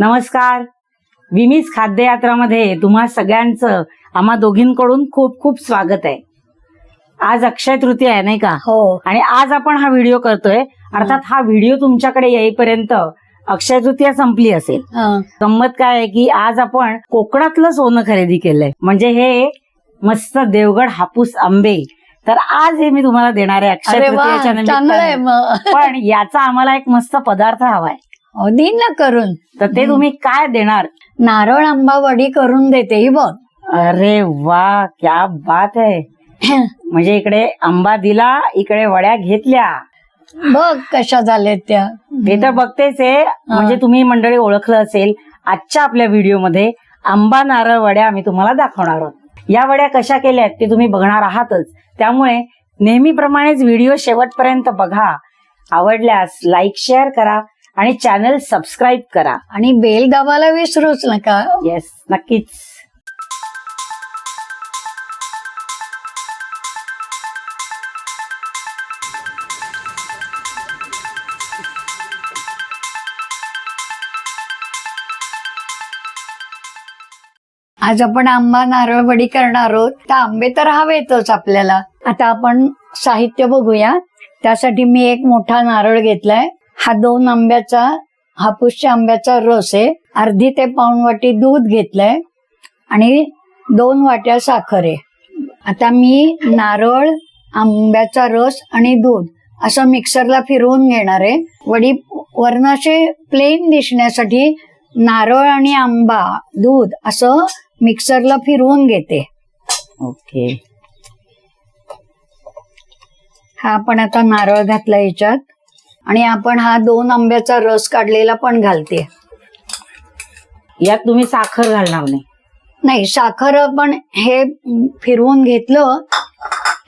नमस्कार. विमीज खाद्ययात्रामध्ये तुम्हा सगळ्यांचं आम्हा दोघींकडून खूप खूप स्वागत आहे. आज अक्षय तृतीया आहे नाही का? हो. आणि आज आपण हा व्हिडिओ करतोय. अर्थात हा व्हिडिओ तुमच्याकडे येईपर्यंत अक्षय तृतीया संपली असेल. गंमत काय आहे की आज आपण कोकणातलं सोनं खरेदी केलंय. म्हणजे हे मस्त देवगड हापूस आंबे. तर आज हे मी तुम्हाला देणार आहे अक्षय तृतीयाच्या निमित्ताने. पण याचा आम्हाला एक मस्त पदार्थ हवाय. देईन ना करून. तर ते तुम्ही काय देणार? नारळ आंबा वडी करून देते ही बघ. अरे वा क्या बात आहे. म्हणजे इकडे आंबा दिला इकडे वड्या घेतल्या. बघ कशा झाल्यात त्या. ते तर बघतेच आहे. म्हणजे तुम्ही मंडळी ओळखलं असेल आजच्या आपल्या व्हिडिओमध्ये आंबा नारळ वड्या आम्ही तुम्हाला दाखवणार आहोत. या वड्या कशा केल्या आहेत ते तुम्ही बघणार आहातच. त्यामुळे नेहमीप्रमाणेच व्हिडिओ शेवटपर्यंत बघा. आवडल्यास लाईक शेअर करा. आणि चॅनल सबस्क्राईब करा. आणि बेल दाबायला विसरूच नका. येस नक्कीच. आज आपण आंबा नारळ वडी करणार आहोत. तर आंबे तर हवेतच आपल्याला. आता आपण साहित्य बघूया. त्यासाठी मी एक मोठा नारळ घेतलाय. हा दोन आंब्याचा हापूसच्या आंब्याचा रस आहे. अर्धी ते पाऊण वाटी दूध घेतलंय आणि दोन वाट्या साखर आहे. आता मी नारळ आंब्याचा रस आणि दूध असं मिक्सरला फिरवून घेणार आहे. वडी वरण असे प्लेन दिसण्यासाठी नारळ आणि आंबा दूध असं मिक्सरला फिरवून घेते. ओके. हा आपण आता नारळ घातला याच्यात. आणि आपण हा दोन आंब्याचा रस काढलेला पण घालते. यात तुम्ही साखर घालणार नाही. नाही साखर पण हे फिरवून घेतलं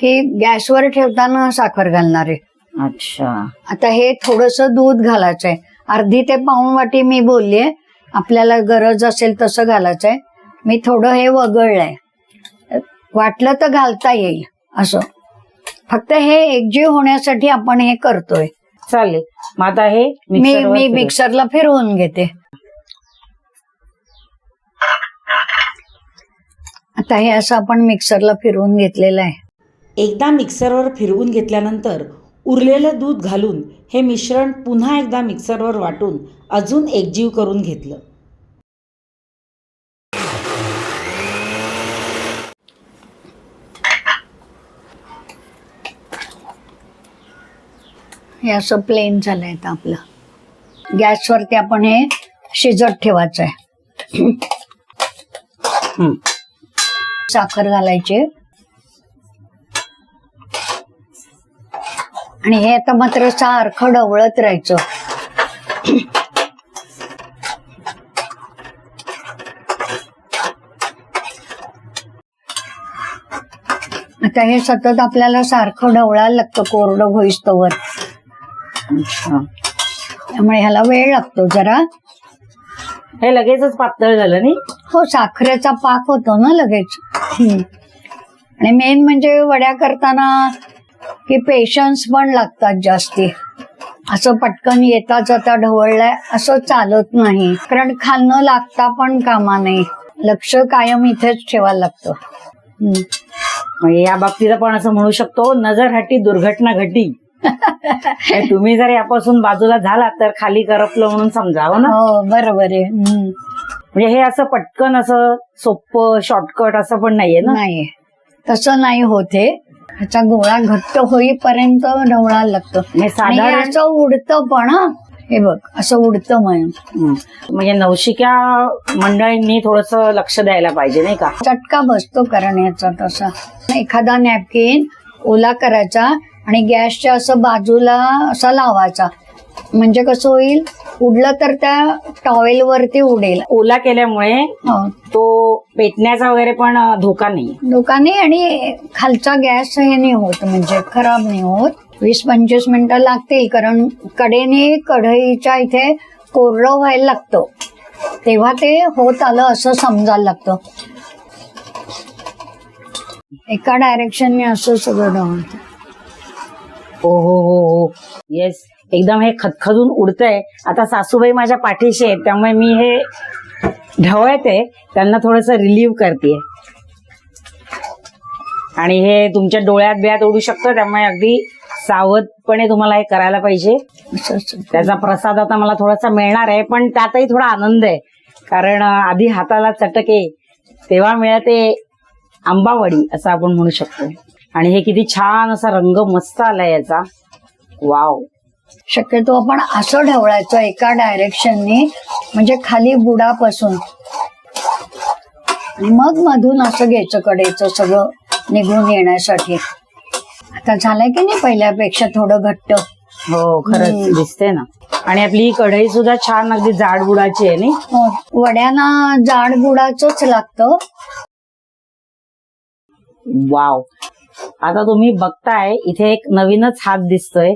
की गॅसवर ठेवताना साखर घालणार आहे. अच्छा. आता हे थोडस दूध घालायचंय. अर्धी ते पाऊण वाटी मी बोललीये आपल्याला गरज असेल तसं घालायचंय. मी थोडं हे वगळलंय. वाटलं तर घालता येईल असं. फक्त हे एकजीव होण्यासाठी आपण हे करतोय. चालेल. मग आता हे मी मी फिरव. मिक्सरला फिरवून घेते. आता हे असं आपण मिक्सरला फिरवून घेतलेलं आहे. एकदा मिक्सरवर फिरवून घेतल्यानंतर उरलेलं दूध घालून हे मिश्रण पुन्हा एकदा मिक्सरवर वाटून अजून एकजीव करून घेतलं. हे असं प्लेन झालंय आता आपलं. गॅसवरती आपण हे शिजत ठेवायचं आहे. साखर घालायची. आणि हे आता मात्र सारखं ढवळत राहायचं. आता हे सतत आपल्याला सारखं ढवळायला लागतं कोरडं होईस्तोवर. त्यामुळे ह्याला वेळ लागतो जरा. हे लगेचच पातळ झालं नाही? हो साखरेचा पाक होतो ना लगेच. आणि मेन म्हणजे वड्या करताना की पेशन्स पण लागतात जास्ती. असं पटकन येता जाता ढवळलाय असं चालत नाही. कारण खाल्लं लागता पण कामा नाही लक्ष कायम इथेच ठेवायला लागतं. म्हणजे या बाबतीत आपण असं म्हणू शकतो नजर हटी दुर्घटना घटी. तुम्ही जर यापासून बाजूला झालात तर खाली करपलं म्हणून समजावं ना? हो बरोबर आहे. हम्म. म्हणजे हे असं पटकन असं सोपं शॉर्टकट असं पण नाहीये ना? नाही तसं नाही होत हे. ह्याचा गोळा घट्ट होईपर्यंत ढवळायला लागतं. आणि हे साधारण असं उडतं पण हं. हे बघ असं उडतं म्हणून. हं. म्हणजे नवशिक्या मंडळींनी थोडस लक्ष द्यायला पाहिजे नाही का? चटका बसतो कारण याचा तसा. एखादा नॅपकिन ओला करायचा आणि गॅसच्या असं बाजूला असा लावायचा. म्हणजे कसं होईल उडलं तर त्या टॉवेल वरती उडेल. ओला केल्यामुळे हो. तो पेटण्याचा वगैरे पण धोका नाही. लोकांनी आणि खालचा गॅस हे नाही होत म्हणजे खराब नाही होत. वीस पंचवीस मिनिटं लागतील कारण कडेने कढईच्या इथे कोरडं व्हायला लागतं. तेव्हा ते होत आलं असं समजायला लागतं. एका डायरेक्शनने असं सगळं ढवळतं. हो हो हो हो. येस एकदम हे खदखदून उडतंय. आता सासूबाई माझ्या पाठीशी आहेत त्यामुळे मी हे ढवळते त्यांना थोडस रिलीव्ह करते आणि हे तुमच्या डोळ्यात बिळ्यात उडू शकतं त्यामुळे अगदी सावधपणे तुम्हाला हे करायला पाहिजे. त्याचा प्रसाद आता मला थोडासा मिळणार आहे पण त्यातही थोडा आनंद आहे. कारण आधी हाताला चटके तेव्हा मिळते आंबावडी असं आपण म्हणू शकतो. आणि हे किती छान असा रंग मस्त आलाय याचा. वाव. शक्यतो आपण असं ढवळायचं एका डायरेक्शननी म्हणजे खाली बुडापासून. आणि मग मधून असं घ्यायचं कडेचं सगळं निघून येण्यासाठी. आता झालंय की नाही पहिल्यापेक्षा थोडं घट्ट? हो खरंच. दिसते ना. आणि आपली ही कढई सुद्धा छान अगदी जाड बुडाची आहे नाही? हो, वड्यांना जाड बुडाचंच लागतं. वाव. आता तुम्ही बघताय इथे एक नवीनच हात दिसतोय.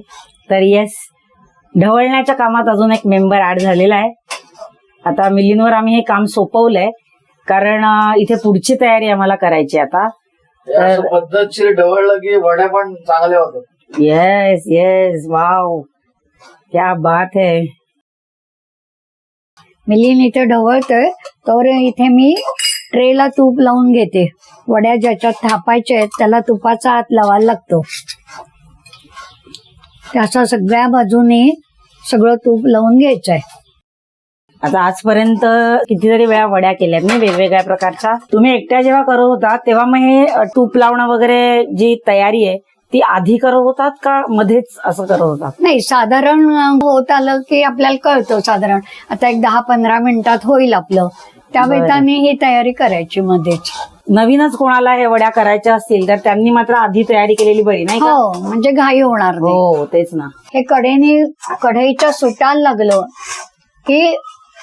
तर येस ढवळण्याच्या कामात अजून एक मेंबर ऍड झालेला आहे. आता मिलींवर आम्ही हे काम सोपवलंय कारण इथे पुढची तयारी आम्हाला करायची आता. असं पद्धतशीर ढवळलं की वड्या पण चांगल्या होतात. येस येस वाव क्या बात है. मिलीन इथे ढवळतोय तर इथे मी ट्रेला तूप लावून घेते. वड्या ज्याच्यात थापायच्या आहेत त्याला तुपाचा हात लावायला लागतो. त्याचा सगळ्या बाजूने सगळं तूप लावून घ्यायचं आहे आता आजपर्यंत कितीतरी वेळा वड्या केल्यात नाही वेगवेगळ्या प्रकारच्या. तुम्ही एकट्या जेव्हा करत होता तेव्हा मग हे तूप लावणं वगैरे जी तयारी आहे ती आधी करत होतात का मध्येच असं करत होतात? नाही साधारण होत आलं की आपल्याला कळतं साधारण. आता एक दहा पंधरा मिनिटात होईल आपलं. त्या बरं. वेळाने ही तयारी करायची मध्येच. नवीनच कोणाला हे वड्या करायच्या असतील तर त्यांनी मात्र आधी तयारी केलेली बरी नाही का? हो म्हणजे घाई होणार नाही. हो तेच ना. हे कडेने कढईच्या सुटायला लागलं की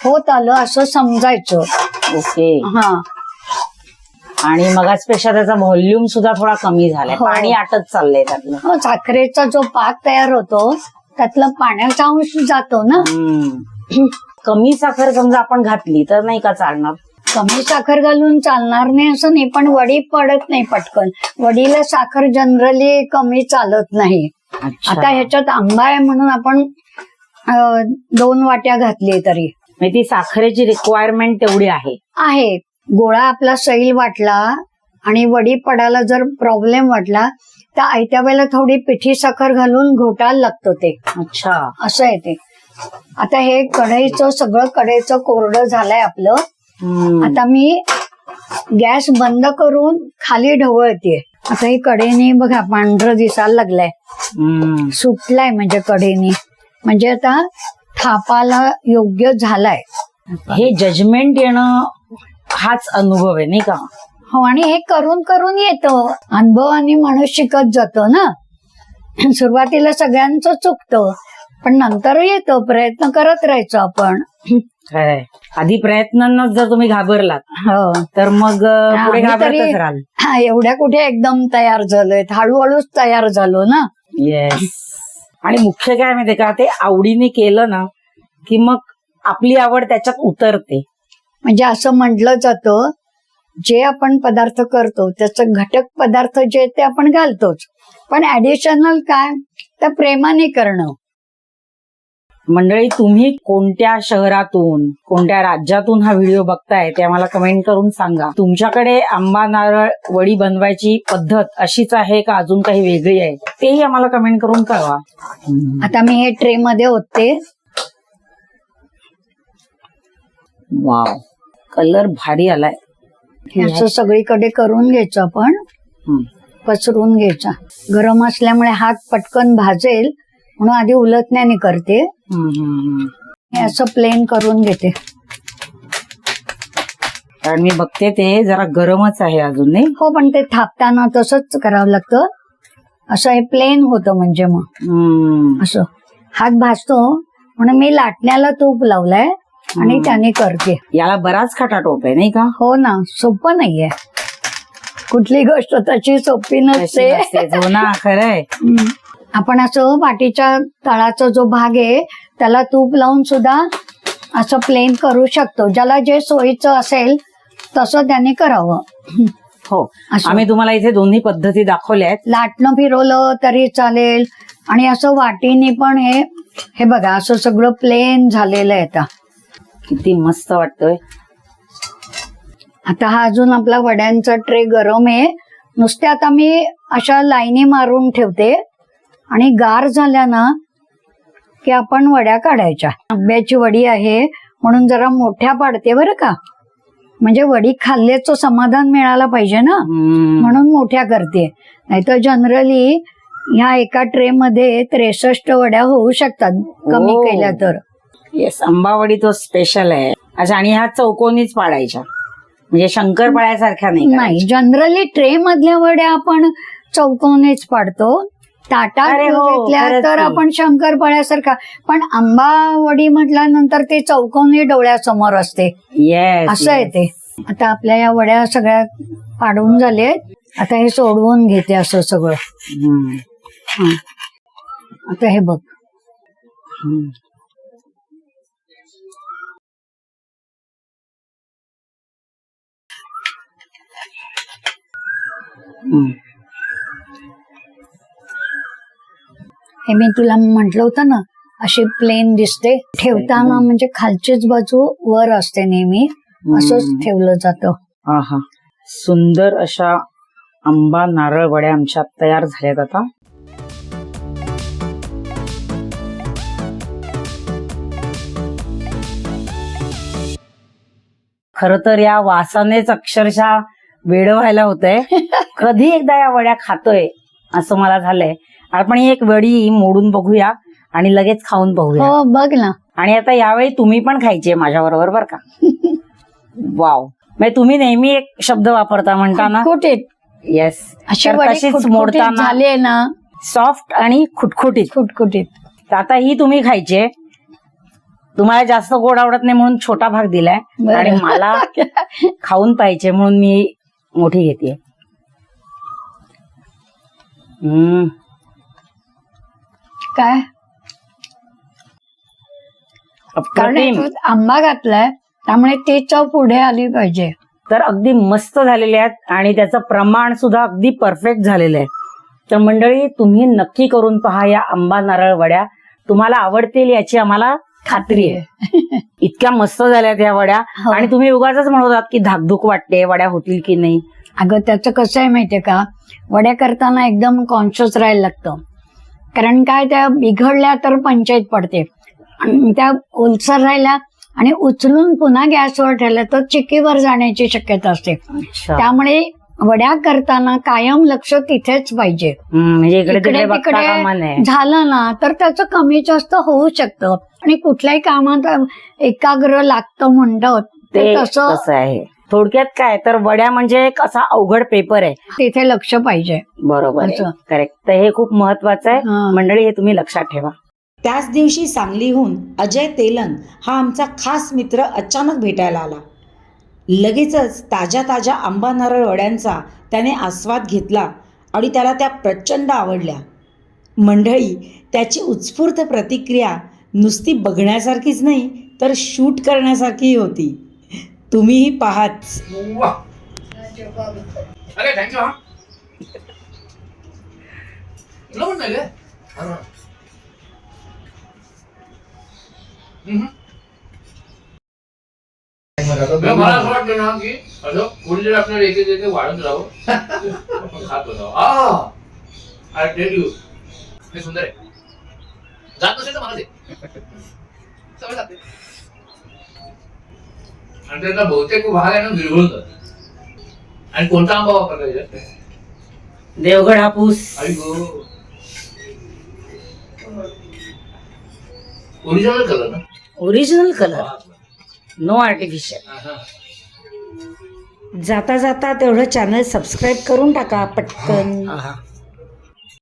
होत आलं असं समजायचं. ओके. हा. आणि मगाचपेक्षा त्याचा व्हॉल्यूम सुद्धा थोडा कमी झालाय. हो. पाणी आटत चाललंय त्यातलं. हो, साखरेचा जो पाक तयार होतो त्यातलं पाण्याचा अंश जातो ना. हम्म. कमी साखर समजा आपण घातली तर नाही का चालणार? कमी साखर घालून चालणार नाही असं नाही पण वडी पडत नाही पटकन. वडीला साखर जनरली कमी चालत नाही. अच्छा. आता ह्याच्यात आंबा आहे म्हणून आपण अं, दोन वाट्या घातली तरी. म्हणजे ती साखरेची रिक्वायरमेंट तेवढी आहे. आहे. गोळा आपला सैल वाटला आणि वडी पडायला जर प्रॉब्लेम वाटला तर आयत्या वेळेला थोडी पिठी साखर घालून घोटायला लागतं ते. अच्छा. असं आहे ते. आता हे कढईचं सगळं कढईचं कोरडं झालंय आपलं. आता मी गॅस बंद करून खाली ढवळते आता ही कढईने बघा पांढरं दिसायला लागलंय. सुटलाय म्हणजे कढईने. म्हणजे आता थापाला योग्य झालाय. हे जजमेंट येणं हाच अनुभव आहे नाही का? हो आणि हे करून करून येतं. अनुभवाने माणूस शिकत जातो ना. सुरुवातीला सगळ्यांचं चुकतं. पण नंतर येतं प्रयत्न करत राहायचो आपण. आधी प्रयत्नांनाच जर तुम्ही घाबरलात हो. तर मग अं, पुढे मी घाबरतच तरी- राहाल. हा, एवढ्या कुठे एकदम तयार झालोय हळूहळूच तयार झालो ना. येस आणि मुख्य काय माहितीये का ते आवडीने केलं ना की मग आपली आवड त्याच्यात उतरते. म्हणजे असं म्हटलं जातं जे आपण पदार्थ करतो त्याचं घटक पदार्थ जे ते आपण घालतोच. पण ऍडिशनल काय? तर प्रेमाने करणं. मंडळी तुम्ही कोणत्या शहरातून कोणत्या राज्यातून हा व्हिडिओ बघताय ते आम्हाला कमेंट करून सांगा. तुमच्याकडे आंबा नारळ वडी बनवायची पद्धत अशीच आहे का? अजून काही वेगळी आहे? तेही आम्हाला कमेंट करून कळवा. आता मी हे ट्रे मध्ये होते वाव. कलर भारी आलाय. असं सगळीकडे करून घ्यायचं आपण. पसरून घ्यायचा. गरम असल्यामुळे हात पटकन भाजेल. म्हणून आधी उलटण्याने करते. हे असं प्लेन करून घेते. कारण मी बघते ते जरा गरमच आहे अजून नाही? हो पण ते थापताना तसंच करावं लागतं. असं हे प्लेन होतं म्हणजे मग. हम्म. असं. हात भाजतो म्हणून मी लाटण्याला तूप लावलाय आणि. त्याने करते. याला बराच खटाटोप आहे नाही का? हो ना सोपं नाहीये. कुठली गोष्ट त्याची सोपी नसते. तशी. हो ना खरंय. हम्म. आपण असं पाठीच्या तळाचा जो भाग आहे त्याला तूप लावून सुद्धा असं प्लेन करू शकतो. ज्याला जे सोयीचं असेल तसं त्याने करावं. हो. असं. आम्ही तुम्हाला इथे दोन्ही पद्धती दाखवल्या आहेत. लाटणं फिरवलं तरी चालेल. आणि असं वाटीने पण हे हे बघा असं सगळं प्लेन झालेलं आहे आता. किती मस्त वाटतोय. आता हा अजून आपला वड्यांचा ट्रे गरम आहे. नुसते आता मी अशा लाईनी मारून ठेवते. आणि गार झाल्या ना की आपण वड्या काढायच्या. आंब्याची वडी आहे म्हणून जरा मोठ्या पाडते बरं का? म्हणजे वडी खाल्ल्याचं समाधान मिळालं पाहिजे ना. म्हणून मोठ्या करते. नाहीतर जनरली ह्या एका ट्रे मध्ये त्रेसष्ट वड्या होऊ शकतात कमी ओ. केल्या तर. येस आंबावडी तो स्पेशल आहे. अच्छा आणि ह्या चौकोनीच पाडायच्या. म्हणजे शंकरपाळ्यासारख्या नाही नाही जनरली ट्रे मधल्या वड्या आपण चौकोनीच पाडतो. ताटात अरे हो, घेतल्या खरंच तर की. आपण शंकरपाळ्यासारखा पण आंबा वडी म्हटल्यानंतर ते चौकोनी डोळ्यासमोर असते. येस असं आहे ते. आता आपल्या या वड्या सगळ्या पाडून झाले आता हे सोडवून घेते असं सगळं. हं. आता हे बघ. हे मी तुला म्हंटल होतं ना अशी प्लेन दिसते. ठेवताना म्हणजे खालचीच बाजू वर असते नेहमी असंच. ठेवलं जातं. सुंदर अशा आंबा नारळ वड्या आमच्या तयार झाल्यात आता. खर तर या वासानेच अक्षरशः वेड व्हायला होतंय. कधी एकदा या वड्या खातोय असं मला झालंय. आपण ही एक वडी मोडून बघूया आणि लगेच खाऊन बघूया. हो बघ ना. आणि आता यावेळी तुम्ही पण खायची माझ्या बरोबर बर का. वाव. म्हणजे तुम्ही नेहमी एक शब्द वापरता म्हणता ना? कुठे येस तशीच मोडताना झाली ना. सॉफ्ट आणि खुटखुटीत. खुटखुटीत. आता ही तुम्ही खायची. तुम्हाला जास्त गोड आवडत नाही म्हणून छोटा भाग दिलाय. आणि मला खाऊन पाहिजे म्हणून मी मोठी घेते हम्म. काय? कारण. याच्यात आंबा घातलाय त्यामुळे ती चव पुढे आली पाहिजे. तर अगदी मस्त झालेले आहेत आणि त्याचं प्रमाण सुद्धा अगदी परफेक्ट झालेलं आहे. तर मंडळी तुम्ही नक्की करून पहा या आंबा नारळ वड्या. तुम्हाला आवडतील याची आम्हाला खात्री आहे. इतक्या मस्त झाल्यात या वड्या. हो. आणि तुम्ही उगाच म्हणत होतात की धाकधूक वाटते वड्या होतील की नाही. अगं त्याचं कसं आहे माहितीये का? वड्या करताना एकदम कॉन्शियस राहायला लागतं. कारण काय त्या बिघडल्या तर पंचायत पडते. त्या ओलसर राहिल्या आणि उचलून पुन्हा गॅसवर ठेवल्या तर चिक्कीवर जाण्याची शक्यता असते. त्यामुळे वड्या करताना कायम लक्ष तिथेच पाहिजे. म्हणजे इकडे तिकडे झालं ना तर त्याचं कमी जास्त होऊ शकतं. आणि कुठल्याही कामात एकाग्र लागतं म्हणतात ते तसं आहे. थोडक्यात काय? तर वड्या म्हणजे एक असा अवघड पेपर आहे. तिथे लक्ष पाहिजे. बरोबर असं. करेक्ट तर हे खूप महत्वाचं आहे. हा. मंडळी हे तुम्ही लक्षात ठेवा. त्याच दिवशी सांगलीहून अजय तेलंग हा आमचा खास मित्र अचानक भेटायला आला. लगेचच ताज्या ताज्या आंबा नारळ वड्यांचा त्याने आस्वाद घेतला आणि त्याला त्या प्रचंड आवडल्या. मंडळी त्याची उत्स्फूर्त प्रतिक्रिया नुसती बघण्यासारखीच नाही तर शूट करण्यासारखीही होती. तुम्हीही पाहाच वा. अरे थँक्यू हा. तुला पण नाही मला असं वाटतं ना की असं पुढे जर आपल्याला एक एक वाढत आपण खात आय टेल यू हे सुंदर आहे. जात नसेल तर मला दे. सवय लागते. आणि त्याचा बहुतेक भाग आहे ना विरघळतात आणि कोणता आंबा वापरला देवगड हापूस. ओरिजिनल कलर ना? Original colour no artificial. जाता जाता तेवढं चॅनल सबस्क्राईब करून टाका पटकन.